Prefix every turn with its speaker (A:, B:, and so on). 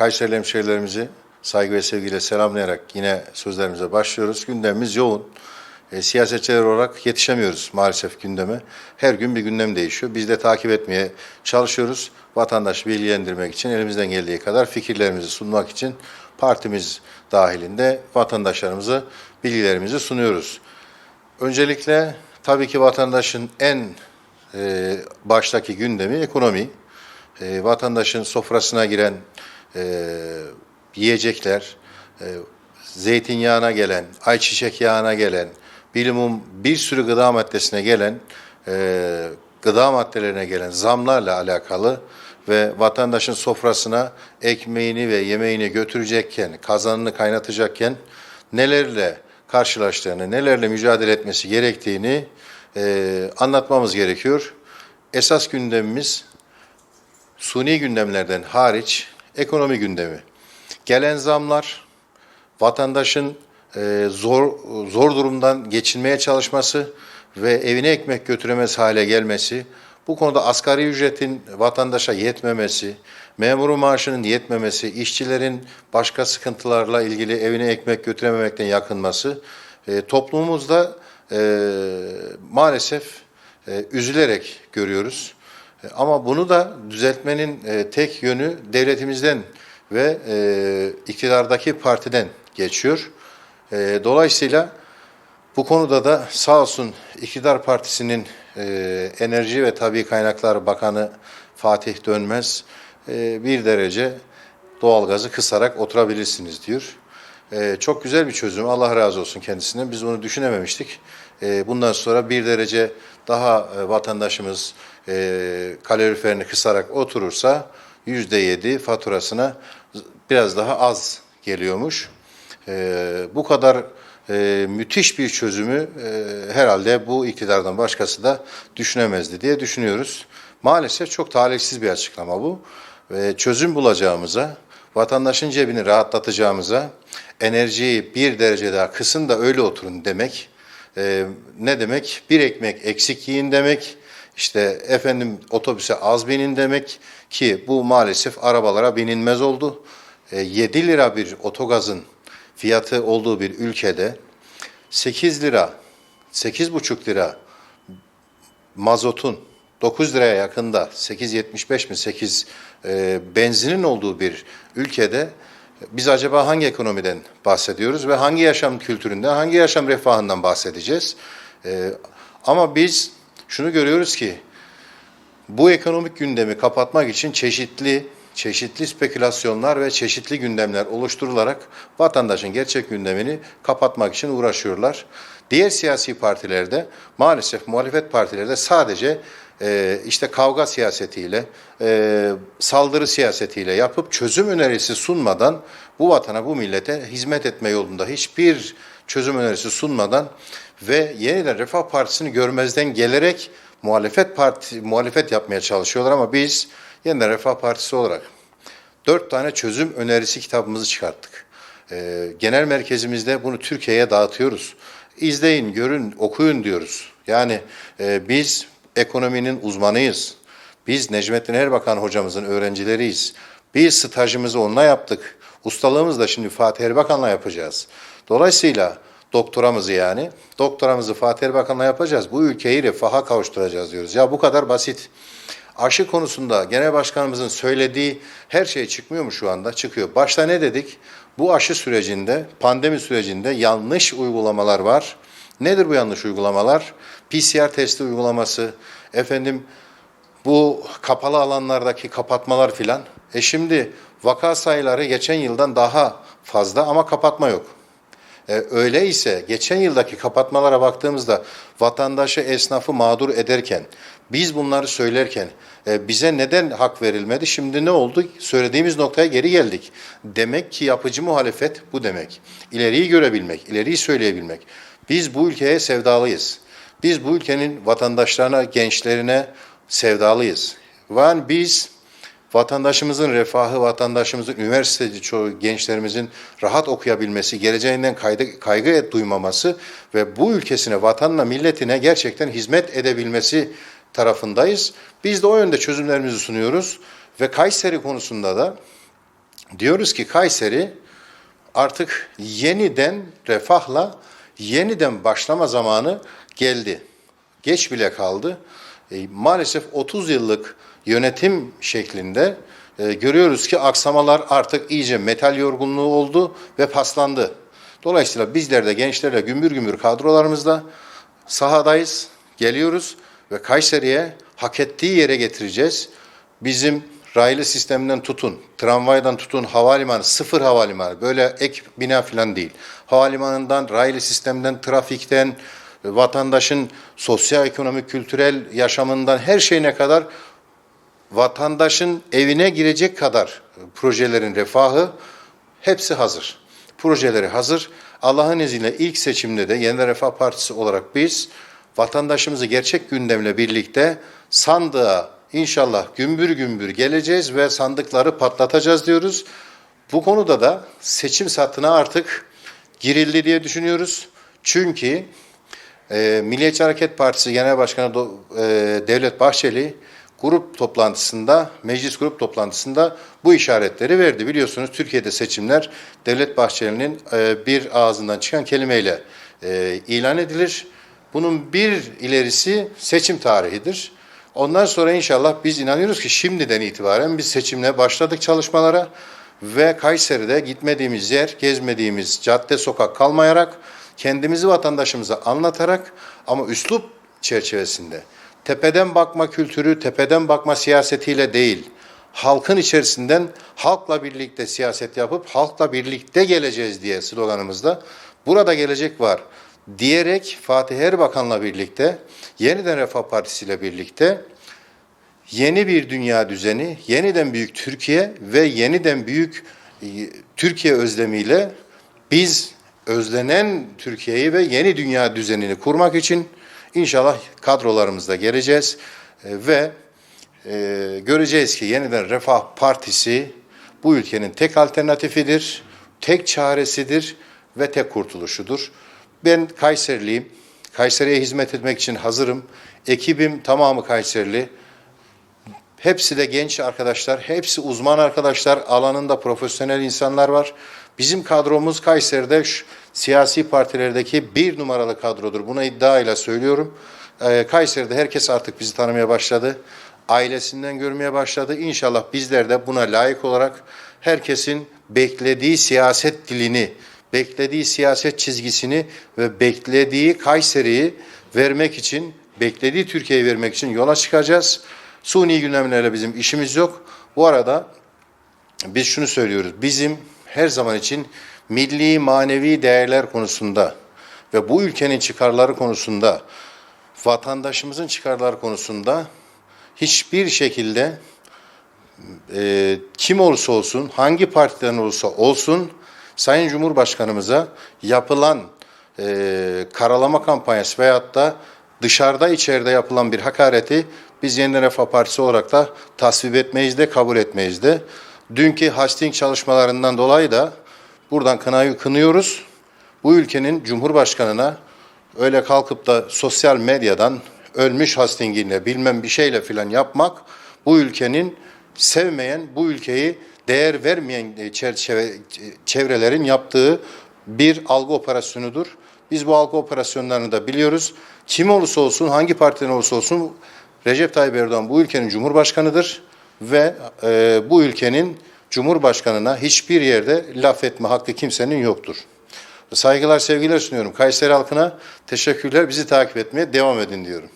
A: Kayseri hemşehrilerimizi saygı ve sevgiyle selamlayarak yine sözlerimize başlıyoruz. Gündemimiz yoğun. E, siyasetçiler olarak yetişemiyoruz maalesef gündeme. Her gün bir gündem değişiyor. Biz de takip etmeye çalışıyoruz. Vatandaşı bilgilendirmek için elimizden geldiği kadar fikirlerimizi sunmak için partimiz dahilinde vatandaşlarımıza bilgilerimizi sunuyoruz. Öncelikle tabii ki vatandaşın en e, baştaki gündemi ekonomi. E, vatandaşın sofrasına giren e, yiyecekler, e, zeytinyağına gelen, ayçiçek yağına gelen, bilimum bir sürü gıda maddesine gelen, e, gıda maddelerine gelen zamlarla alakalı ve vatandaşın sofrasına ekmeğini ve yemeğini götürecekken, kazanını kaynatacakken nelerle karşılaştığını, nelerle mücadele etmesi gerektiğini e, anlatmamız gerekiyor. Esas gündemimiz suni gündemlerden hariç ekonomi gündemi. Gelen zamlar, vatandaşın e, zor zor durumdan geçinmeye çalışması ve evine ekmek götüremez hale gelmesi, bu konuda asgari ücretin vatandaşa yetmemesi, memuru maaşının yetmemesi, işçilerin başka sıkıntılarla ilgili evine ekmek götürememekten yakınması, e, toplumumuzda e, maalesef üzülerek görüyoruz. E, Ama bunu da düzeltmenin e, tek yönü devletimizden ve e, iktidardaki partiden geçiyor. Dolayısıyla bu konuda da sağ olsun iktidar partisinin Enerji ve Tabi Kaynaklar Bakanı Fatih Dönmez bir derece doğalgazı kısarak oturabilirsiniz diyor. Çok güzel bir çözüm. Allah razı olsun kendisinden. Biz onu düşünememiştik. Bundan sonra bir derece daha e, vatandaşımız e, kaloriferini kısarak oturursa yüzde yedi faturasına biraz daha az geliyormuş. E, bu kadar e, müthiş bir çözümü e, herhalde bu iktidardan başkası da düşünemezdi diye düşünüyoruz. Maalesef çok talihsiz bir açıklama bu. Ve çözüm bulacağımıza, vatandaşın cebini rahatlatacağımıza, enerjiyi bir derece daha kısın da öyle oturun demek. E, ne demek? Bir ekmek eksik yiyin demek. İşte efendim otobüse az binin demek ki bu maalesef arabalara binilmez oldu. E, 7 lira bir otogazın fiyatı olduğu bir ülkede 8 lira, 8,5 lira mazotun 9 liraya yakında 8.75 mi 8 e, benzinin olduğu bir ülkede biz acaba hangi ekonomiden bahsediyoruz ve hangi yaşam kültüründen, hangi yaşam refahından bahsedeceğiz? E, ama biz şunu görüyoruz ki bu ekonomik gündemi kapatmak için çeşitli çeşitli spekülasyonlar ve çeşitli gündemler oluşturularak vatandaşın gerçek gündemini kapatmak için uğraşıyorlar. Diğer siyasi partilerde maalesef muhalefet partilerde sadece e, işte kavga siyasetiyle, e, saldırı siyasetiyle yapıp çözüm önerisi sunmadan bu vatana, bu millete hizmet etme yolunda hiçbir çözüm önerisi sunmadan ve yeniden Refah Partisi'ni görmezden gelerek muhalefet parti muhalefet yapmaya çalışıyorlar ama biz yeniden Refah Partisi olarak dört tane çözüm önerisi kitabımızı çıkarttık. Ee, genel merkezimizde bunu Türkiye'ye dağıtıyoruz. İzleyin, görün, okuyun diyoruz. Yani e, biz ekonominin uzmanıyız. Biz Necmettin Erbakan hocamızın öğrencileriyiz. Biz stajımızı onunla yaptık. Ustalığımızı da şimdi Fatih Erbakan'la yapacağız. Dolayısıyla doktoramızı yani, doktoramızı Fatih Erbakan'la yapacağız. Bu ülkeyi refaha kavuşturacağız diyoruz. Ya bu kadar basit. Aşı konusunda genel başkanımızın söylediği her şey çıkmıyor mu şu anda? Çıkıyor. Başta ne dedik? Bu aşı sürecinde, pandemi sürecinde yanlış uygulamalar var. Nedir bu yanlış uygulamalar? PCR testi uygulaması, efendim bu kapalı alanlardaki kapatmalar filan. E şimdi vaka sayıları geçen yıldan daha fazla ama kapatma yok. E, öyle geçen yıldaki kapatmalara baktığımızda vatandaşı, esnafı mağdur ederken, biz bunları söylerken e, bize neden hak verilmedi? Şimdi ne oldu? Söylediğimiz noktaya geri geldik. Demek ki yapıcı muhalefet bu demek. İleriyi görebilmek, ileriyi söyleyebilmek. Biz bu ülkeye sevdalıyız. Biz bu ülkenin vatandaşlarına, gençlerine sevdalıyız. Ve biz vatandaşımızın refahı, vatandaşımızın üniversiteci çoğu gençlerimizin rahat okuyabilmesi, geleceğinden kaygı, kaygı duymaması ve bu ülkesine, vatanına, milletine gerçekten hizmet edebilmesi tarafındayız. Biz de o yönde çözümlerimizi sunuyoruz ve Kayseri konusunda da Diyoruz ki Kayseri artık yeniden refahla yeniden başlama zamanı geldi. Geç bile kaldı. E, maalesef 30 yıllık yönetim şeklinde e, görüyoruz ki aksamalar artık iyice metal yorgunluğu oldu ve paslandı. Dolayısıyla bizler de gençlerle gümbür gümbür kadrolarımızda sahadayız, geliyoruz ve Kayseri'ye hak ettiği yere getireceğiz. Bizim raylı sisteminden tutun, tramvaydan tutun, havalimanı, sıfır havalimanı, böyle ek bina falan değil. Havalimanından, raylı sistemden, trafikten, vatandaşın sosyoekonomik, kültürel yaşamından her şeyine kadar vatandaşın evine girecek kadar projelerin refahı hepsi hazır. Projeleri hazır. Allah'ın izniyle ilk seçimde de Yeniden Refah Partisi olarak biz vatandaşımızı gerçek gündemle birlikte sandığa inşallah gümbür gümbür geleceğiz ve sandıkları patlatacağız diyoruz. Bu konuda da seçim satına artık girildi diye düşünüyoruz. Çünkü e, Milliyetçi Hareket Partisi Genel Başkanı Do- e, Devlet Bahçeli grup toplantısında, meclis grup toplantısında bu işaretleri verdi. Biliyorsunuz Türkiye'de seçimler Devlet Bahçeli'nin e, bir ağzından çıkan kelimeyle e, ilan edilir. Bunun bir ilerisi seçim tarihidir. Ondan sonra inşallah biz inanıyoruz ki şimdiden itibaren biz seçimle başladık çalışmalara ve Kayseri'de gitmediğimiz yer, gezmediğimiz cadde, sokak kalmayarak kendimizi vatandaşımıza anlatarak ama üslup çerçevesinde tepeden bakma kültürü, tepeden bakma siyasetiyle değil, halkın içerisinden halkla birlikte siyaset yapıp halkla birlikte geleceğiz diye sloganımızda burada gelecek var diyerek Fatih Erbakan'la birlikte yeniden Refah Partisi ile birlikte yeni bir dünya düzeni, yeniden büyük Türkiye ve yeniden büyük e, Türkiye özlemiyle biz özlenen Türkiye'yi ve yeni dünya düzenini kurmak için inşallah kadrolarımızda geleceğiz E, ve e, göreceğiz ki yeniden Refah Partisi bu ülkenin tek alternatifidir, tek çaresidir ve tek kurtuluşudur. Ben Kayseriliyim. Kayseri'ye hizmet etmek için hazırım. Ekibim tamamı Kayserili. Hepsi de genç arkadaşlar, hepsi uzman arkadaşlar, alanında profesyonel insanlar var. Bizim kadromuz Kayseri'de şu siyasi partilerdeki bir numaralı kadrodur. Buna iddiayla söylüyorum. Ee, Kayseri'de herkes artık bizi tanımaya başladı. Ailesinden görmeye başladı. İnşallah bizler de buna layık olarak herkesin beklediği siyaset dilini, beklediği siyaset çizgisini ve beklediği Kayseri'yi vermek için, beklediği Türkiye'yi vermek için yola çıkacağız. Suni gündemlerle bizim işimiz yok. Bu arada biz şunu söylüyoruz. Bizim her zaman için milli manevi değerler konusunda ve bu ülkenin çıkarları konusunda, vatandaşımızın çıkarları konusunda hiçbir şekilde e, kim olursa olsun, hangi partiden olursa olsun Sayın Cumhurbaşkanımıza yapılan e, karalama kampanyası veyahut da dışarıda içeride yapılan bir hakareti biz Yeniden Refah Partisi olarak da tasvip etmeyiz de kabul etmeyiz de. Dünkü hasting çalışmalarından dolayı da buradan kınayı kınıyoruz. Bu ülkenin Cumhurbaşkanına öyle kalkıp da sosyal medyadan ölmüş hastingiyle bilmem bir şeyle filan yapmak bu ülkenin sevmeyen, bu ülkeyi değer vermeyen e, çerçeve, çevrelerin yaptığı bir algı operasyonudur. Biz bu algı operasyonlarını da biliyoruz. Kim olursa olsun, hangi partiden olursa olsun Recep Tayyip Erdoğan bu ülkenin cumhurbaşkanıdır ve e, bu ülkenin cumhurbaşkanına hiçbir yerde laf etme hakkı kimsenin yoktur. Saygılar, sevgiler sunuyorum. Kayseri halkına teşekkürler. Bizi takip etmeye devam edin diyorum.